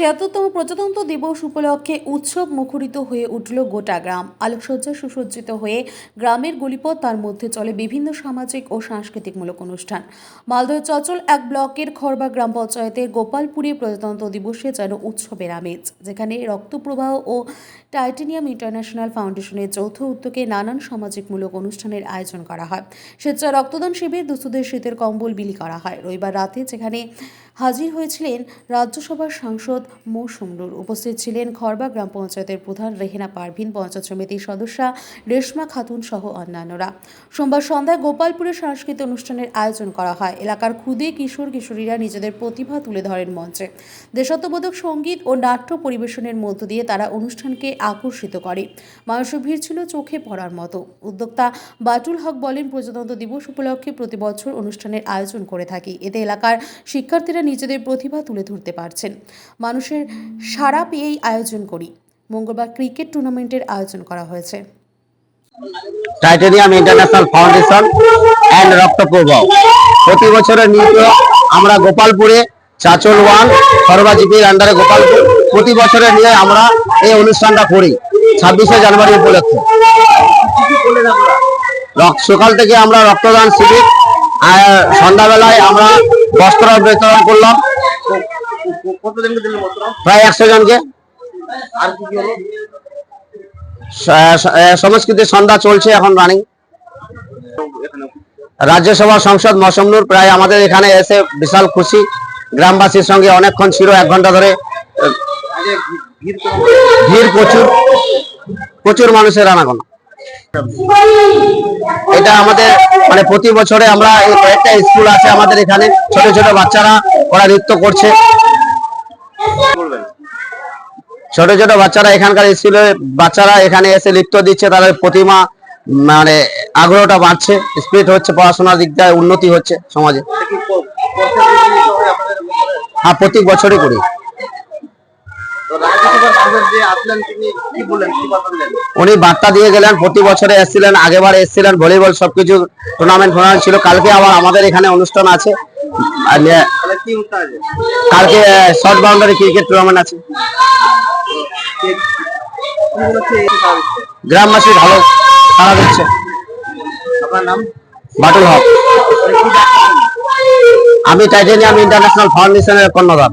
ছিয়াত্তরতম প্রজাতন্ত্র দিবস উপলক্ষে উৎসব মুখরিত হয়ে উঠল গোটা গ্রাম। আলোকসজ্জা সুসজ্জিত হয়ে গ্রামের গলিপথ তার মধ্যে চলে বিভিন্ন সামাজিক ও সাংস্কৃতিকমূলক অনুষ্ঠান। মালদহের চচল এক ব্লকের খরবা গ্রাম পঞ্চায়েতের গোপালপুরে প্রজাতন্ত্র দিবসে যেন উৎসবের আমেজ, যেখানে রক্তপ্রবাহ ও টাইটেনিয়াম ইন্টারন্যাশনাল ফাউন্ডেশনের যৌথ উদ্যোগে নানান সামাজিকমূলক অনুষ্ঠানের আয়োজন করা হয়। স্বেচ্ছা রক্তদান শিবির, দুস্থদের শীতের কম্বল বিলি করা হয়। রবিবার রাতে যেখানে হাজির হয়েছিলেন রাজ্যসভার সাংসদ মৌসুমরুর উপস্থিত ছিলেন খড়বা গ্রাম পঞ্চায়েতের প্রধান রেহেনা পারভিন, পঞ্চায়েত সমিতির সদস্যা রেশমা খাতুন সহ অন্যান্যরা। সোমবার সন্ধ্যায় গোপালপুরে সাংস্কৃতিক অনুষ্ঠানের আয়োজন করা হয়। এলাকার ক্ষুদে কিশোর কিশোরীরা নিজেদের প্রতিভা তুলে ধরেন মঞ্চে। দেশাত্মবোধক সংগীত ও নাট্য পরিবেশনের মধ্য দিয়ে তারা অনুষ্ঠানকে আকর্ষিত করে। মানুষের ভিড় ছিল চোখে পড়ার মতো। উদ্যোক্তা বাটুল হক বলেন, প্রজাতন্ত্র দিবস উপলক্ষে প্রতি বছর অনুষ্ঠানের আয়োজন করে থাকি। এতে এলাকার শিক্ষার্থীরা নিজেদের প্রতিভা তুলে ধরতে পারছেন। মানুষের সাড়া পেয়েই আয়োজন করি। মঙ্গলবার ক্রিকেট টুর্নামেন্টের আয়োজন করা হয়েছে। টাইটেনিয়াম ইন্টারন্যাশনাল ফাউন্ডেশন অ্যান্ড রক্তপ্রবাহ। প্রতি বছরের নিয়ত আমরা গোপালপুরে চাচল ওয়ান সর্বাজিপির আন্ডারে গোপালপুর, প্রতি বছরের নিয়ে আমরা এই অনুষ্ঠানটা করি, ছাব্বিশে জানুয়ারি উপলক্ষে। সকাল থেকে আমরা রক্তদান শিবির সন্ধ্যাবেলায় আমরা বস্ত্র বিতরণ করলাম। কতজনকে দিলেন প্রায় একশো জনকে। আর কি কি হলো? স- স- সংস্কৃতি সন্ধ্যা চলছে এখন রানিং রাজ্যসভা সংসদ মসমনুর প্রায় আমাদের এখানে এসে বিশাল খুশি। গ্রামবাসীর সঙ্গে অনেকক্ষণ ছিল এক ঘণ্টা ধরে। ভিড় প্রচুর। প্রচুর মানুষের আনাগোনা। এটা আমাদের মানে প্রতি বছরে আমরা কয়েকটা স্কুল আছে আমাদের এখানে। ছোট ছোট বাচ্চারা ওরা নৃত্য করছে। ছোট ছোট বাচ্চারা এখানকার স্কুলে বাচ্চারা এখানে এসে লিপ্ত দিচ্ছে তাদের প্রতিমা মানে আগ্রহটা বাড়ছে স্পিড হচ্ছে পড়াশোনার দিক দিয়ে উন্নতি হচ্ছে সমাজে। হয় প্রত্যেক বছরই করি। উনি বার্তা দিয়ে গেলেন প্রতি বছরে এসেছিলেন আগেবার এসেছিলেন ভলিবল সবকিছু টুর্নামেন্ট ফুর্নামেন্ট ছিল কালকে আবার আমাদের এখানে অনুষ্ঠান আছে। কালকে শর্ট বাউন্ডারি ক্রিকেট টুর্নামেন্ট আছে? গ্রামবাসী ভালো সারা দিচ্ছে আপনার নাম? বাটুল হক। আমি টাইটেনিয়াম ইন্টারন্যাশনাল ফাউন্ডেশনের কর্ণধার।